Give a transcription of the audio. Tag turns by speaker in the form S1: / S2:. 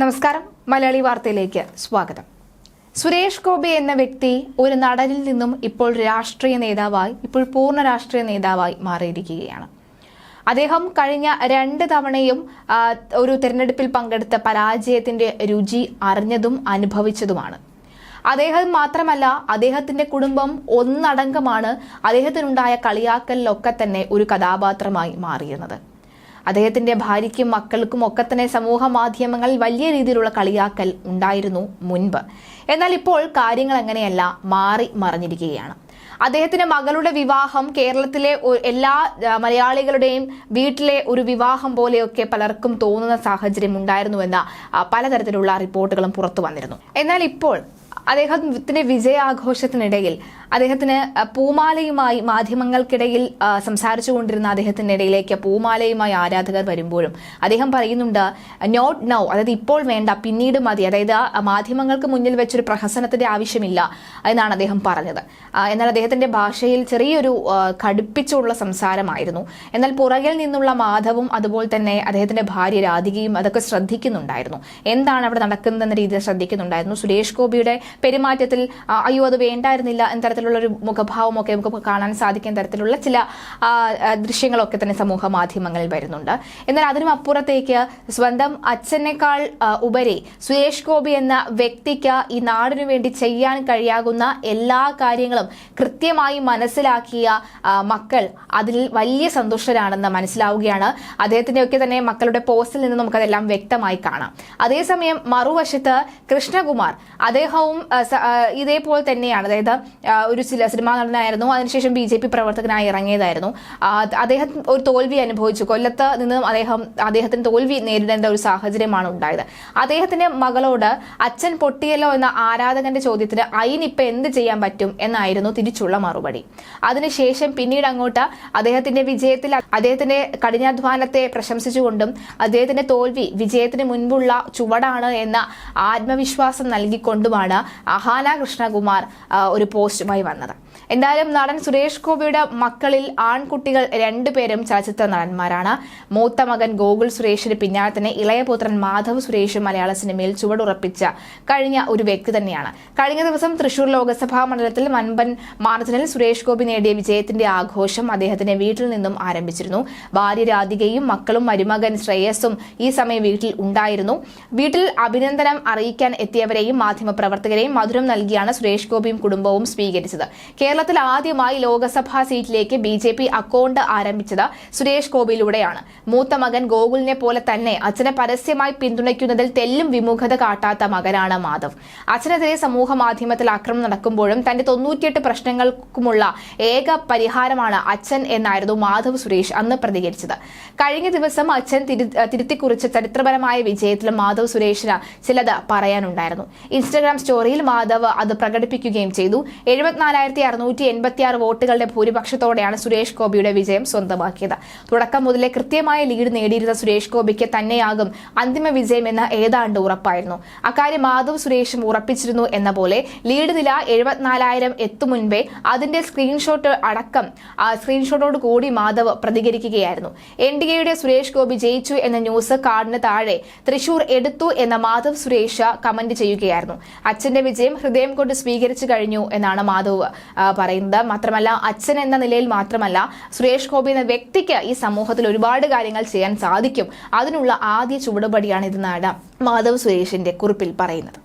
S1: നമസ്കാരം. മലയാളി വാർത്തയിലേക്ക് സ്വാഗതം. സുരേഷ് ഗോപി എന്ന വ്യക്തി ഒരു നടനിൽ നിന്നും ഇപ്പോൾ രാഷ്ട്രീയ നേതാവായി ഇപ്പോൾ പൂർണ രാഷ്ട്രീയ നേതാവായി മാറിയിരിക്കുകയാണ്. അദ്ദേഹം കഴിഞ്ഞ രണ്ട് തവണയും ഒരു തിരഞ്ഞെടുപ്പിൽ പങ്കെടുത്ത പരാജയത്തിന്റെ രുചി അറിഞ്ഞതും അനുഭവിച്ചതുമാണ്. അദ്ദേഹം മാത്രമല്ല അദ്ദേഹത്തിന്റെ കുടുംബം ഒന്നടങ്കമാണ് അദ്ദേഹത്തിനുണ്ടായ കളിയാക്കലിലൊക്കെ തന്നെ ഒരു കഥാപാത്രമായി മാറിയിരുന്നത്. അദ്ദേഹത്തിന്റെ ഭാര്യയ്ക്കും മക്കൾക്കും ഒക്കെ തന്നെ സമൂഹ മാധ്യമങ്ങളിൽ വലിയ രീതിയിലുള്ള കളിയാക്കൽ ഉണ്ടായിരുന്നു മുൻപ്. എന്നാൽ ഇപ്പോൾ കാര്യങ്ങൾ അങ്ങനെയല്ല മാറി മറിഞ്ഞിരിക്കുകയാണ്. അദ്ദേഹത്തിന്റെ മകളുടെ വിവാഹം കേരളത്തിലെ എല്ലാ മലയാളികളുടെയും വീട്ടിലെ ഒരു വിവാഹം പോലെയൊക്കെ പലർക്കും തോന്നുന്ന സാഹചര്യം ഉണ്ടായിരുന്നുവെന്ന പലതരത്തിലുള്ള റിപ്പോർട്ടുകളും പുറത്തു വന്നിരുന്നു. എന്നാൽ ഇപ്പോൾ അദ്ദേഹത്തിന്റെ വിജയാഘോഷത്തിനിടയിൽ അദ്ദേഹത്തിന് പൂമാലയുമായി മാധ്യമങ്ങൾക്കിടയിൽ സംസാരിച്ചു സംസാരിച്ചുകൊണ്ടിരുന്ന അദ്ദേഹത്തിന്റെ ഇടയിലേക്ക് പൂമാലയുമായി ആരാധകർ വരുമ്പോഴും അദ്ദേഹം പറയുന്നുണ്ട് നോട്ട് നൗ അതായത് ഇപ്പോൾ വേണ്ട. പിന്നീട് മതി. അതായത് മാധ്യമങ്ങൾക്ക് മുന്നിൽ വെച്ചൊരു പ്രഹസനത്തിന്റെ ആവശ്യമില്ല എന്നാണ് അദ്ദേഹം പറഞ്ഞത്. എന്നാൽ അദ്ദേഹത്തിന്റെ ഭാഷയിൽ ചെറിയൊരു കടുപ്പിച്ചുള്ള സംസാരമായിരുന്നു. എന്നാൽ പുറകിൽ നിന്നുള്ള മാധവും അതുപോലെ തന്നെ അദ്ദേഹത്തിന്റെ ഭാര്യ രാധികയും അതൊക്കെ ശ്രദ്ധിക്കുന്നുണ്ടായിരുന്നു. എന്താണ് അവിടെ നടക്കുന്നതെന്ന രീതിയിൽ ശ്രദ്ധിക്കുന്നുണ്ടായിരുന്നു? സുരേഷ് ഗോപിയുടെ പെരുമാറ്റത്തിൽ അയ്യോ അത് വേണ്ടായിരുന്നില്ല എന്ന തരത്തിലുള്ള ഒരു മുഖഭാവമൊക്കെ നമുക്ക് കാണാൻ സാധിക്കുന്ന തരത്തിലുള്ള ചില ദൃശ്യങ്ങളൊക്കെ തന്നെ സമൂഹ മാധ്യമങ്ങളിൽ വരുന്നുണ്ട്. എന്നാൽ അതിനും അപ്പുറത്തേക്ക് സ്വന്തം അച്ഛനേക്കാൾ ഉപരി സുരേഷ് ഗോപി എന്ന വ്യക്തിക്ക് ഈ നാടിനു വേണ്ടി ചെയ്യാൻ കഴിയാകുന്ന എല്ലാ കാര്യങ്ങളും കൃത്യമായി മനസ്സിലാക്കിയ മക്കൾ അതിൽ വലിയ സന്തുഷ്ടരാണെന്ന് മനസ്സിലാവുകയാണ്. അദ്ദേഹത്തിന്റെ ഒക്കെ തന്നെ മക്കളുടെ പോസ്റ്റിൽ നിന്ന് നമുക്കതെല്ലാം വ്യക്തമായി കാണാം. അതേസമയം മറുവശത്ത് കൃഷ്ണകുമാർ അദ്ദേഹവും ഇതേപോലെ തന്നെയാണ്. അതായത് ഒരു ചില സിനിമാ നടനായിരുന്നു. അതിനുശേഷം ബി ജെ പി പ്രവർത്തകനായി ഇറങ്ങിയതായിരുന്നു. അദ്ദേഹം ഒരു തോൽവി അനുഭവിച്ചു. കൊല്ലത്ത് നിന്ന് അദ്ദേഹം അദ്ദേഹത്തിന് തോൽവി നേരിടേണ്ട ഒരു സാഹചര്യമാണ് ഉണ്ടായത്. അദ്ദേഹത്തിന്റെ മകളോട് അച്ഛൻ പൊട്ടിയല്ലോ എന്ന ആരാധകന്റെ ചോദ്യത്തിന് അയിനിപ്പം എന്ത് ചെയ്യാൻ പറ്റും? എന്നായിരുന്നു തിരിച്ചുള്ള മറുപടി. അതിനുശേഷം പിന്നീട് അങ്ങോട്ട് അദ്ദേഹത്തിന്റെ വിജയത്തിൽ അദ്ദേഹത്തിന്റെ കഠിനാധ്വാനത്തെ പ്രശംസിച്ചുകൊണ്ടും അദ്ദേഹത്തിന്റെ തോൽവി വിജയത്തിന് മുൻപുള്ള ചുവടാണ് എന്ന ആത്മവിശ്വാസം നൽകിക്കൊണ്ടുമാണ് അഹാന കൃഷ്ണകുമാർ ഒരു പോസ്റ്റുമായി വന്നത്. എന്തായാലും നടൻ സുരേഷ് ഗോപിയുടെ മക്കളിൽ ആൺകുട്ടികൾ രണ്ടുപേരും ചലച്ചിത്ര നടന്മാരാണ്. മൂത്ത മകൻ ഗോകുൽ സുരേഷിന് പിന്നാലെ തന്നെ ഇളയപുത്രൻ മാധവ് സുരേഷ് മലയാള സിനിമയിൽ ചുവടുറപ്പിച്ച കഴിഞ്ഞ ഒരു വ്യക്തി തന്നെയാണ്. കഴിഞ്ഞ ദിവസം തൃശൂർ ലോക്സഭാ മണ്ഡലത്തിൽ വൻപൻ മാർജിനിൽ സുരേഷ് ഗോപി നേടിയ വിജയത്തിന്റെ ആഘോഷം അദ്ദേഹത്തിന്റെ വീട്ടിൽ നിന്നും ആരംഭിച്ചിരുന്നു. ഭാര്യ രാധികയും മക്കളും മരുമകൻ ശ്രേയസും ഈ സമയം വീട്ടിൽ ഉണ്ടായിരുന്നു. വീട്ടിൽ അഭിനന്ദനം അറിയിക്കാൻ എത്തിയവരെയും മാധ്യമപ്രവർത്തകരെയും മധുരം നൽകിയാണ് സുരേഷ് ഗോപിയും കുടുംബവും സ്വീകരിച്ചത്. കേരളത്തിൽ ആദ്യമായി ലോക്സഭാ സീറ്റിലേക്ക് ബി ജെ പി അക്കൗണ്ട് ആരംഭിച്ചത് സുരേഷ് ഗോപിയിലൂടെയാണ്. മൂത്ത മകൻ ഗോകുലിനെ പോലെ തന്നെ അച്ഛനെ പരസ്യമായി പിന്തുണയ്ക്കുന്നതിൽ തെല്ലും വിമുഖത കാട്ടാത്ത മകനാണ് മാധവ്. അച്ഛനെതിരെ സമൂഹ മാധ്യമത്തിൽ ആക്രമണം നടക്കുമ്പോഴും തന്റെ തൊണ്ണൂറ്റിയെട്ട് പ്രശ്നങ്ങൾക്കുമുള്ള ഏക പരിഹാരമാണ് അച്ഛൻ എന്നായിരുന്നു മാധവ് സുരേഷ് അന്ന് പ്രതികരിച്ചത്. കഴിഞ്ഞ ദിവസം അച്ഛൻ തിരു- തിരുത്തിക്കുറിച്ച ചരിത്രപരമായ വിജയത്തിൽ മാധവ് സുരേഷിന് ചിലത് പറയാനുണ്ടായിരുന്നു. ഇൻസ്റ്റഗ്രാം സ്റ്റോറിയിൽ മാധവ് അത് പ്രകടിപ്പിക്കുകയും ചെയ്തു. എഴുപത്തിനാലായിരത്തി അറുന്നൂറ്റി എൺപത്തിയാറ് വോട്ടുകളുടെ ഭൂരിപക്ഷത്തോടെയാണ് സുരേഷ് ഗോപിയുടെ വിജയം സ്വന്തമാക്കിയത്. തുടക്കം മുതലേ കൃത്യമായ ലീഡ് നേടിയിരുന്ന സുരേഷ് ഗോപിക്ക് തന്നെയാകും അന്തിമ വിജയമെന്ന് ഏതാണ്ട് ഉറപ്പായിരുന്നു. അക്കാര്യം മാധവ് സുരേഷും ഉറപ്പിച്ചിരുന്നു എന്ന പോലെ ലീഡ് നില എഴുപത്തിനാലായിരം എത്തും മുൻപേ അതിന്റെ സ്ക്രീൻഷോട്ട് അടക്കം സ്ക്രീൻഷോട്ടോട് കൂടി മാധവ് പ്രതികരിക്കുകയായിരുന്നു. എൻ ഡി എയുടെ സുരേഷ് ഗോപി ജയിച്ചു എന്ന ന്യൂസ് കാർഡിന് താഴെ തൃശൂർ എടുത്തു എന്ന മാധവ് സുരേഷ് കമന്റ് ചെയ്യുകയായിരുന്നു. അച്ഛന്റെ വിജയം ഹൃദയം കൊണ്ട് സ്വീകരിച്ചു കഴിഞ്ഞു എന്നാണ് മാധവ് പറയുന്നത്. മാത്രമല്ല അച്ഛൻ എന്ന നിലയിൽ മാത്രമല്ല സുരേഷ് ഗോപി എന്ന വ്യക്തിക്ക് ഈ സമൂഹത്തിൽ ഒരുപാട് കാര്യങ്ങൾ ചെയ്യാൻ സാധിക്കും. അതിനുള്ള ആദ്യ ചുവടുപടിയാണ് ഇതെന്നാണ് മാധവ് സുരേഷിന്റെ കുറിപ്പിൽ പറയുന്നത്.